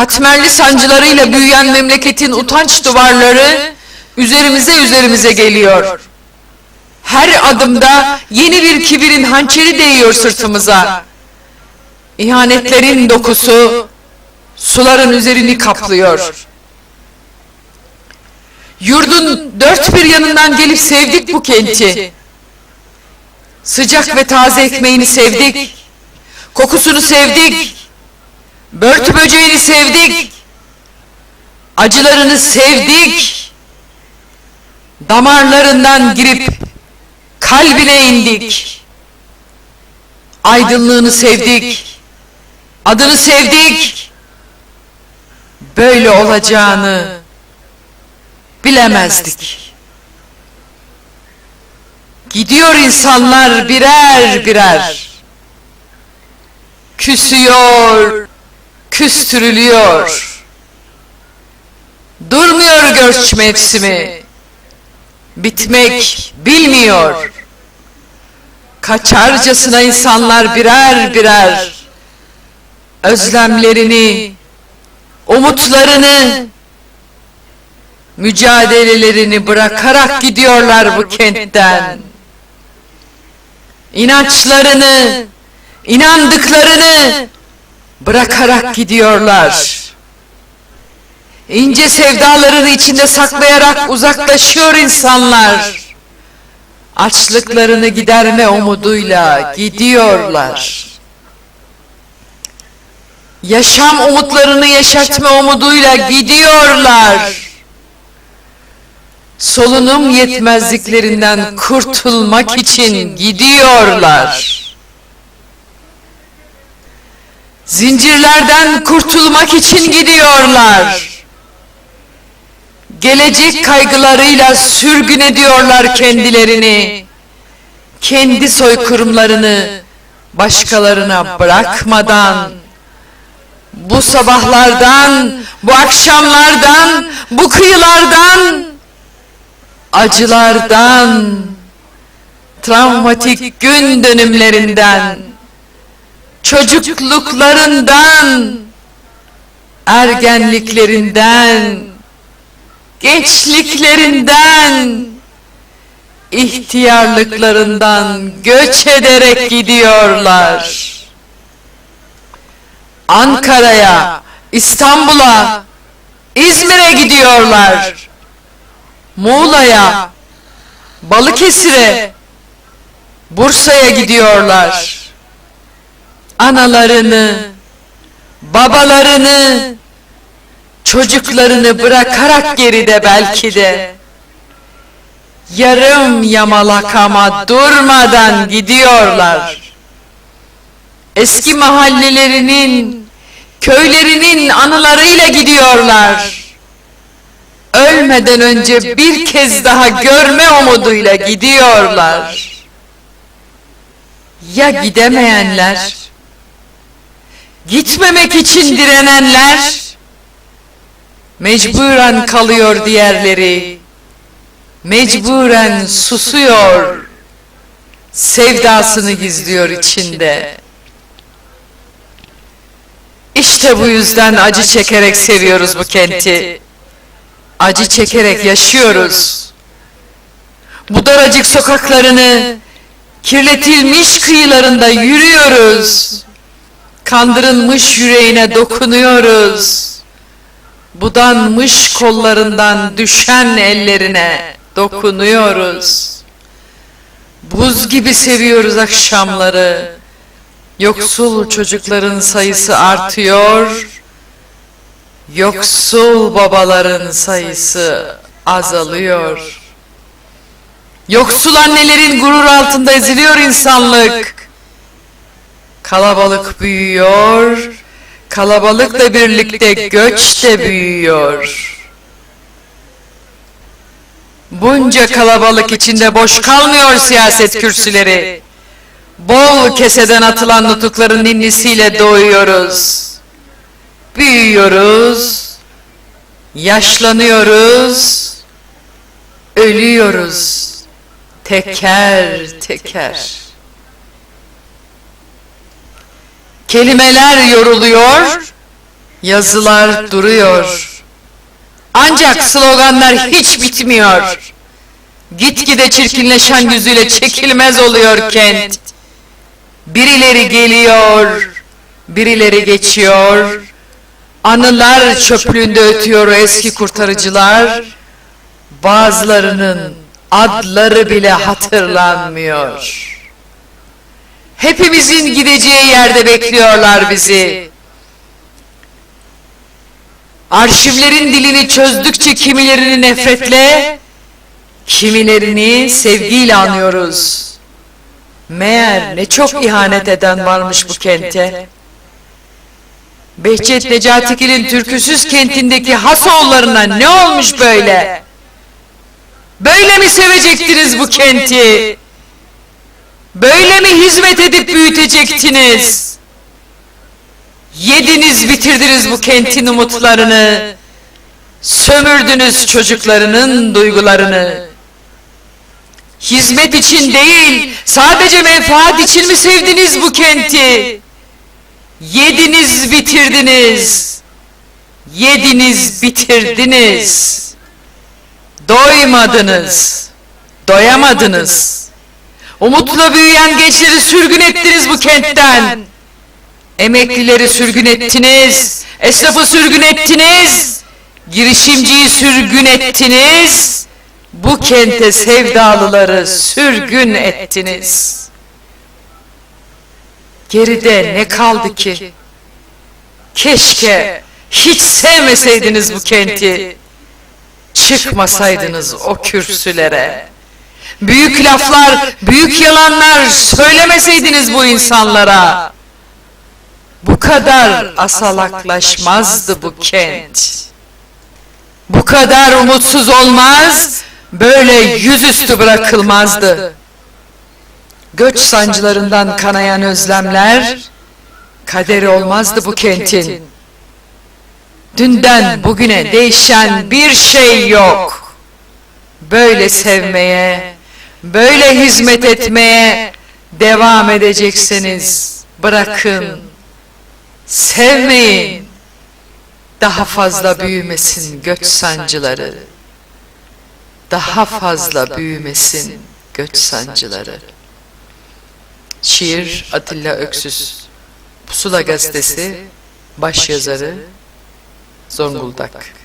katmerli sancılarıyla büyüyen memleketin utanç duvarları üzerimize üzerimize geliyor. Her adımda yeni bir kibirin hançeri değiyor sırtımıza. İhanetlerin dokusu suların üzerini kaplıyor. Yurdun dört bir yanından gelip sevdik bu kenti. Sıcak ve taze ekmeğini sevdik. Kokusunu sevdik. Börtü böceğini sevdik. Acılarını sevdik. Damarlarından girip kalbine indik. Aydınlığını sevdik. Adını sevdik. Böyle olacağını bilemezdik. Gidiyor insanlar birer birer. Küsüyor, küstürülüyor. Durmuyor göç mevsimi. Bitmek bilmiyor. Kaçarcasına insanlar birer birer özlemlerini, umutlarını, mücadelelerini bırakarak gidiyorlar bu kentten. İnançlarını, inandıklarını bırakarak gidiyorlar. İnce sevdalarını içinde saklayarak uzaklaşıyor insanlar. Açlıklarını giderme umuduyla gidiyorlar. Yaşam umutlarını yeşertme umuduyla gidiyorlar. Solunum yetmezliklerinden kurtulmak için gidiyorlar. Zincirlerden kurtulmak için gidiyorlar. Gelecek kaygılarıyla sürgün ediyorlar kendilerini. Kendi soykırımlarını başkalarına bırakmadan bu sabahlardan, bu akşamlardan, bu kıyılardan, acılardan, travmatik gün dönümlerinden, çocukluklarından, ergenliklerinden, gençliklerinden, ihtiyarlıklarından göç ederek gidiyorlar. Ankara'ya, İstanbul'a, İzmir'e gidiyorlar. Muğla'ya, Balıkesir'e, Bursa'ya gidiyorlar. Analarını, babalarını, çocuklarını bırakarak geride belki de yarım yamalak ama durmadan gidiyorlar. Eski mahallelerinin, köylerinin anılarıyla gidiyorlar. Ölmeden önce bir kez daha görme umuduyla gidiyorlar. Ya gidemeyenler? Gitmemek için direnenler? Mecburen kalıyor diğerleri. Mecburen susuyor. Sevdasını gizliyor içinde. İşte bu yüzden acı çekerek seviyoruz bu kenti. Acı çekerek yaşıyoruz. Bu daracık sokaklarını, kirletilmiş kıyılarında yürüyoruz. Kandırılmış yüreğine dokunuyoruz. Budanmış kollarından düşen ellerine dokunuyoruz. Buz gibi seviyoruz akşamları. Yoksul çocukların sayısı artıyor. Yoksul babaların sayısı azalıyor. Yoksul annelerin gurur altında eziliyor insanlık. Kalabalık büyüyor. Kalabalıkla birlikte göç de büyüyor. Bunca kalabalık içinde boş kalmıyor siyaset kürsüleri. Bol keseden atılan nutukların ninnisiyle doğuyoruz. Büyüyoruz. Yaşlanıyoruz. Ölüyoruz. Teker teker. Kelimeler yoruluyor. Yazılar duruyor. Ancak sloganlar hiç bitmiyor. Gitgide çirkinleşen yüzüyle çekilmez oluyor kent. Birileri geliyor, birileri geçiyor. Anılar çöplüğünde ötüyor o eski kurtarıcılar. Bazılarının adları bile hatırlanmıyor. Hepimizin gideceği yerde bekliyorlar bizi. Arşivlerin dilini çözdükçe kimilerini nefretle, kimilerini sevgiyle anıyoruz. Meğer ne çok ihanet eden varmış bu kente. Behçet Necatigil'in türküsüz kentindeki Hasoğullarına ne olmuş böyle? Böyle mi sevecektiniz bu kenti? Böyle mi hizmet edip büyütecektiniz? Yediniz bitirdiniz bu kentin umutlarını. Sömürdünüz çocuklarının duygularını. Hizmet için değil, sadece menfaat için mi sevdiniz bu kenti? Yediniz bitirdiniz. Yediniz bitirdiniz. Doymadınız. Doyamadınız. Umutla büyüyen gençleri sürgün ettiniz bu kentten. Emeklileri sürgün ettiniz. Esnafı sürgün ettiniz. Girişimciyi sürgün ettiniz. Bu kente sevdalıları sürgün ettiniz. Geride ne kaldı ki? Keşke hiç sevmeseydiniz bu kenti. Çıkmasaydınız o kürsülere. Büyük laflar, büyük yalanlar söylemeseydiniz bu insanlara. Bu kadar asalaklaşmazdı bu kent. Bu kadar umutsuz olmaz, böyle yüzüstü bırakılmazdı. Göç sancılarından kanayan özlemler, kaderi olmazdı bu kentin. Dünden bugüne değişen bir şey yok. Böyle sevmeye, böyle hizmet etmeye devam edeceksiniz. Bırakın, sevmeyin. Daha fazla büyümesin göç sancıları. Daha fazla büyümesin göç sancıları. Şiir Atilla Öksüz. Pusula Gazetesi Başyazarı Zonguldak